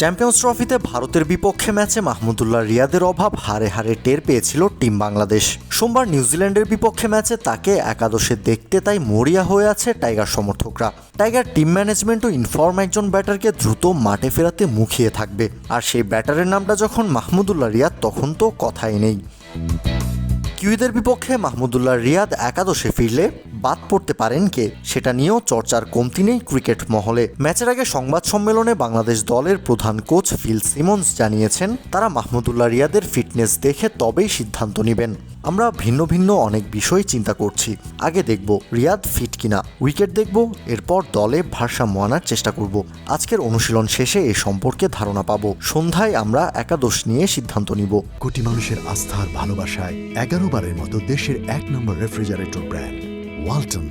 Champions ট্রফিতে ভারতের বিপক্ষে ম্যাচে মাহমুদুল্লাহ রিয়াদের অভাব হারে হারে টের পেয়েছিল টিম বাংলাদেশ। সোমবার নিউজিল্যান্ডের বিপক্ষে ম্যাচে তাকে একাদশে দেখতে তাই মরিয়া হয়ে আছে টাইগার সমর্থকরা। টাইগার টিম ম্যানেজমেন্টও ইনফর্ম একজন ব্যাটারকে দ্রুত মাঠে ফেরাতে মুখিয়ে থাকবে। আর সেই ব্যাটারের নামটা যখন মাহমুদুল্লাহ রিয়াদ, তখন তো কথাই নেই। কিউইদের বিপক্ষে মাহমুদুল্লাহ রিয়াদ একাদশে ফিরলে বাদ পড়তে পারেন কে? সেটা নিয়েও চর্চার কমতি নেই ক্রিকেট মহলে। ম্যাচের আগে সংবাদ সম্মেলনে বাংলাদেশ দলের প্রধান কোচ ফিল সিমন্স জানিয়েছেন, তারা মাহমুদুল্লাহ রিয়াদের ফিটনেস দেখে তবেই সিদ্ধান্ত নেবেন। আমরা ভিন্ন ভিন্ন অনেক বিষয় চিন্তা করছি। আগে দেখব রিয়াদ ফিট কিনা, উইকেট দেখব, এরপর দলে ভারসাম্য আনার চেষ্টা করব। আজকের অনুশীলন শেষে এ সম্পর্কে ধারণা পাবো। সন্ধ্যায় আমরা একাদশ নিয়ে সিদ্ধান্ত নিব। কোটি মানুষের আস্থার ভালোবাসায় এগারো বারের মতো দেশের এক নম্বর রেফ্রিজারেটর ব্র্যান্ড। ওয়ালটন।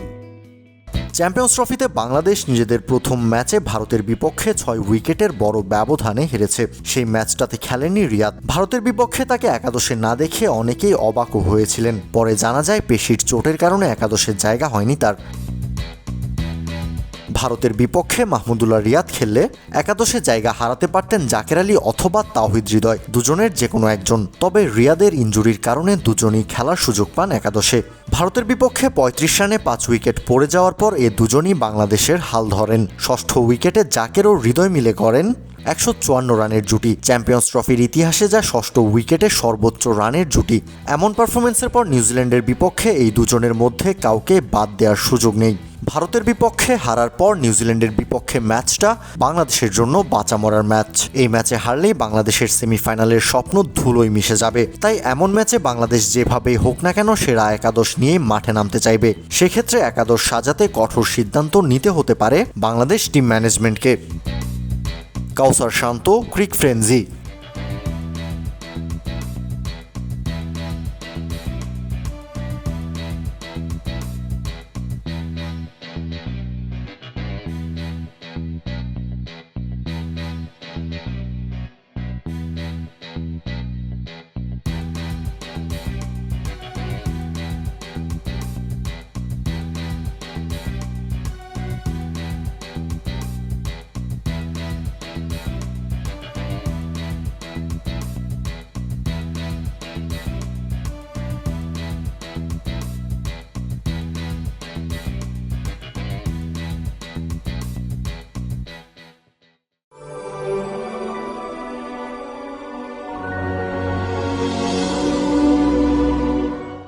চ্যাম্পিয়ন্স ট্রফিতে বাংলাদেশ নিজেদের প্রথম ম্যাচে ভারতের বিপক্ষে ছয় উইকেটের বড় ব্যবধানে হেরেছে। সেই ম্যাচটাতে খেলেনি রিয়াদ। ভারতের বিপক্ষে তাকে একাদশে না দেখে অনেকেই অবাকও হয়েছিলেন। পরে জানা যায়, পেশির চোটের কারণে একাদশের জায়গা হয়নি তার। ভারতের বিপক্ষে মাহমুদুল্লাহ রিয়াদ খেললে একাদশে জায়গা হারাতে পারতেন জাকের আলী অথবা তাওহিদ হৃদয়, দুজনের যে কোনো একজন। তবে রিয়াদের ইঞ্জুরির কারণে দুজনই খেলার সুযোগ পান একাদশে। ভারতের বিপক্ষে পঁয়ত্রিশ রানে পাঁচ উইকেট পড়ে যাওয়ার পর এ দুজনই বাংলাদেশের হাল ধরেন। ষষ্ঠ উইকেটে জাকের ও হৃদয় মিলে করেন একশো চুয়ান্ন রানের জুটি। চ্যাম্পিয়ন্স ট্রফির ইতিহাসে যা ষষ্ঠ উইকেটে সর্বোচ্চ রানের জুটি। এমন পারফরমেন্সের পর নিউজিল্যান্ডের বিপক্ষে এই দুজনের মধ্যে কাউকে বাদ দেওয়ার সুযোগ নেই। ভারতের বিপক্ষে হারার পর নিউজিল্যান্ডের বিপক্ষে ম্যাচটা বাংলাদেশের জন্য বাঁচা মরার ম্যাচ। এই ম্যাচে হারলেই বাংলাদেশের সেমিফাইনালের স্বপ্ন ধুলোয় মিশে যাবে। তাই এমন ম্যাচে বাংলাদেশ যেভাবেই হোক না কেন সেরা একাদশ নিয়ে মাঠে নামতে চাইবে। সেক্ষেত্রে একাদশ সাজাতে কঠোর সিদ্ধান্ত নিতে হতে পারে Bangladesh team ম্যানেজমেন্টকে। Kawsar Shanto, Cric Frenzy